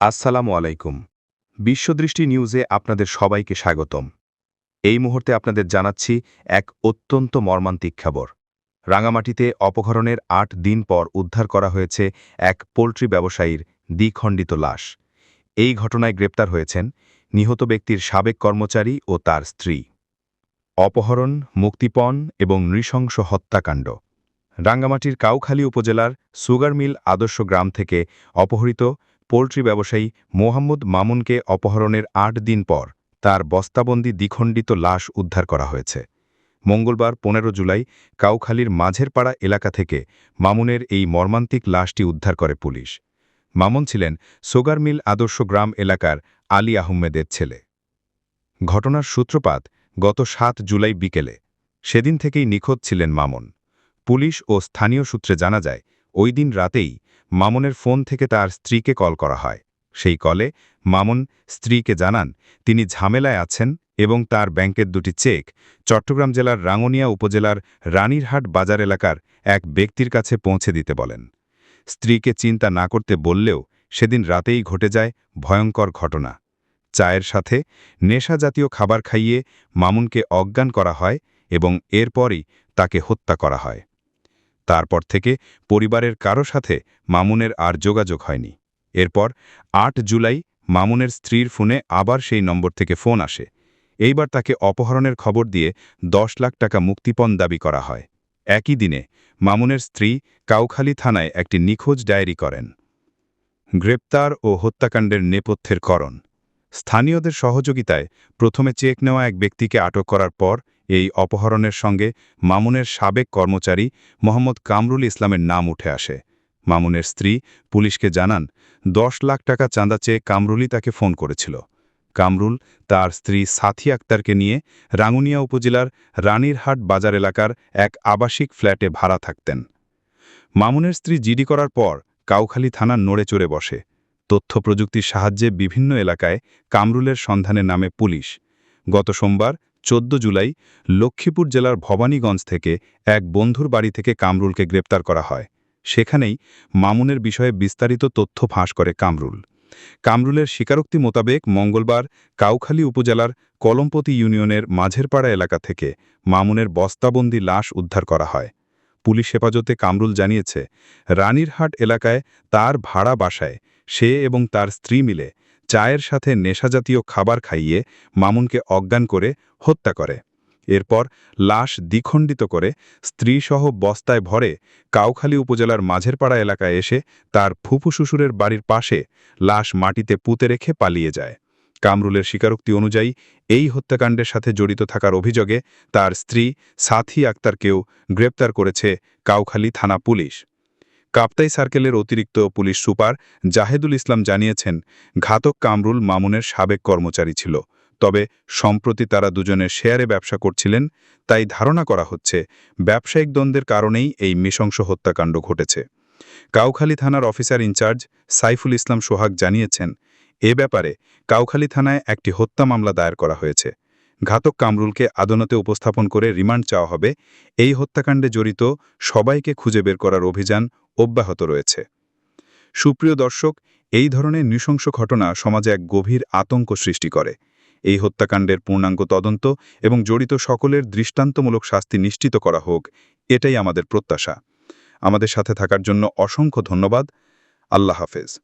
আসসালামু আলাইকুম। বিশ্বদৃষ্টি নিউজে আপনাদের সবাইকে স্বাগতম। এই মুহূর্তে আপনাদের জানাচ্ছি এক অত্যন্ত মর্মান্তিক খবর। রাঙামাটিতে অপহরণের আট দিন পর উদ্ধার করা হয়েছে এক পোলট্রি ব্যবসায়ীর দ্বিখণ্ডিত লাশ। এই ঘটনায় গ্রেপ্তার হয়েছেন নিহত ব্যক্তির সাবেক কর্মচারী ও তার স্ত্রী। অপহরণ, মুক্তিপণ এবং নৃশংস হত্যাকাণ্ড। রাঙ্গামাটির কাউখালী উপজেলার সুগার মিল আদর্শ গ্রাম থেকে অপহৃত পোল্ট্রি ব্যবসায়ী মোহাম্মদ মামুনকে অপহরণের আট দিন পর তার বস্তাবন্দি দ্বিখণ্ডিত লাশ উদ্ধার করা হয়েছে। মঙ্গলবার পনেরো জুলাই কাউখালীর মাঝেরপাড়া এলাকা থেকে মামুনের এই মর্মান্তিক লাশটি উদ্ধার করে পুলিশ। মামুন ছিলেন সোগার মিল আদর্শ গ্রাম এলাকার আলী আহমেদের ছেলে। ঘটনার সূত্রপাত গত সাত জুলাই বিকেলে। সেদিন থেকেই নিখোঁজ ছিলেন মামুন। পুলিশ ও স্থানীয় সূত্রে জানা যায়, ওই দিন রাতেই মামুনের ফোন থেকে তার স্ত্রীকে কল করা হয়। সেই কলে মামুন স্ত্রীকে জানান, তিনি ঝামেলায় আছেন এবং তার ব্যাংকের দুটি চেক চট্টগ্রাম জেলার রাঙ্গনিয়া উপজেলার রানীরহাট বাজার এলাকার এক ব্যক্তির কাছে পৌঁছে দিতে বলেন। স্ত্রীকে চিন্তা না করতে বললেও সেদিন রাতেই ঘটে যায় ভয়ঙ্কর ঘটনা। চায়ের সাথে নেশা জাতীয় খাবার খাইয়ে মামুনকে অজ্ঞান করা হয় এবং এরপরই তাকে হত্যা করা হয়। তারপর থেকে পরিবারের কারও সাথে মামুনের আর যোগাযোগ হয়নি। এরপর আট জুলাই মামুনের স্ত্রীর ফোনে আবার সেই নম্বর থেকে ফোন আসে। এইবার তাকে অপহরণের খবর দিয়ে দশ লাখ টাকা মুক্তিপণ দাবি করা হয়। একই দিনে মামুনের স্ত্রী কাউখালী থানায় একটি নিখোঁজ ডায়েরি করেন। গ্রেপ্তার ও হত্যাকাণ্ডের নেপথ্যের করণ। স্থানীয়দের সহযোগিতায় প্রথমে চেক নেওয়া এক ব্যক্তিকে আটক করার পর এই অপহরণের সঙ্গে মামুনের সাবেক কর্মচারী মোহাম্মদ কামরুল ইসলামের নাম উঠে আসে। মামুনের স্ত্রী পুলিশকে জানান, দশ লাখ টাকা চাঁদা চেয়ে কামরুলই তাকে ফোন করেছিল। কামরুল তার স্ত্রী সাথী আক্তারকে নিয়ে রাঙ্গুনিয়া উপজেলার রানীরহাট বাজার এলাকার এক আবাসিক ফ্ল্যাটে ভাড়া থাকতেন। মামুনের স্ত্রী জিডি করার পর কাউখালী থানার নড়ে চড়ে বসে। তথ্য প্রযুক্তির সাহায্যে বিভিন্ন এলাকায় কামরুলের সন্ধানে নামে পুলিশ। গত সোমবার চোদ্দ জুলাই লক্ষ্মীপুর জেলার ভবানীগঞ্জ থেকে এক বন্ধুর বাড়ি থেকে কামরুলকে গ্রেপ্তার করা হয়। সেখানেই মামুনের বিষয়ে বিস্তারিত তথ্য ফাঁস করে কামরুল। কামরুলের স্বীকারোক্তি মোতাবেক মঙ্গলবার কাউখালী উপজেলার কলমপতি ইউনিয়নের মাঝেরপাড়া এলাকা থেকে মামুনের বস্তাবন্দি লাশ উদ্ধার করা হয়। পুলিশ হেফাজতে কামরুল জানিয়েছে, রানীরহাট এলাকায় তার ভাড়া বাসায় সে এবং তার স্ত্রী মিলে চায়ের সাথে নেশাজাতীয় খাবার খাইয়ে মামুনকে অজ্ঞান করে হত্যা করে। এরপর লাশ দ্বিখণ্ডিত করে স্ত্রীসহ বস্তায় ভরে কাউখালী উপজেলার মাঝেরপাড়া এলাকায় এসে তার ফুফু শ্বশুরের বাড়ির পাশে লাশ মাটিতে পুঁতে রেখে পালিয়ে যায়। কামরুলের স্বীকারোক্তি অনুযায়ী এই হত্যাকাণ্ডের সাথে জড়িত থাকার অভিযোগে তার স্ত্রী সাথী আক্তারকেও গ্রেপ্তার করেছে কাউখালী থানা পুলিশ। কাপ্তাই সার্কেলের অতিরিক্ত পুলিশ সুপার জাহেদুল ইসলাম জানিয়েছেন, ঘাতক কামরুল মামুনের সাবেক কর্মচারী ছিল। তবে সম্প্রতি তারা দুজনে শেয়ারে ব্যবসা করছিলেন, তাই ধারণা করা হচ্ছে ব্যবসায়িক দ্বন্দ্বের কারণেই এই মিশংস হত্যাকাণ্ড ঘটেছে। কাউখালী থানার officer in charge Saiful Islam Sohag জানিয়েছেন, এ ব্যাপারে কাউখালী থানায় একটি হত্যা মামলা দায়ের করা হয়েছে। ঘাতক কামরুলকে আদালতে উপস্থাপন করে রিমান্ড চাওয়া হবে। এই হত্যাকাণ্ডে জড়িত সবাইকে খুঁজে বের করার অভিযান অব্যাহত রয়েছে। সুপ্রিয় দর্শক, এই ধরনের নৃশংস ঘটনা সমাজে এক গভীর আতঙ্ক সৃষ্টি করে। এই হত্যাকাণ্ডের পূর্ণাঙ্গ তদন্ত এবং জড়িত সকলের দৃষ্টান্তমূলক শাস্তি নিশ্চিত করা হোক, এটাই আমাদের প্রত্যাশা। আমাদের সাথে থাকার জন্য অসংখ্য ধন্যবাদ। আল্লাহ হাফেজ।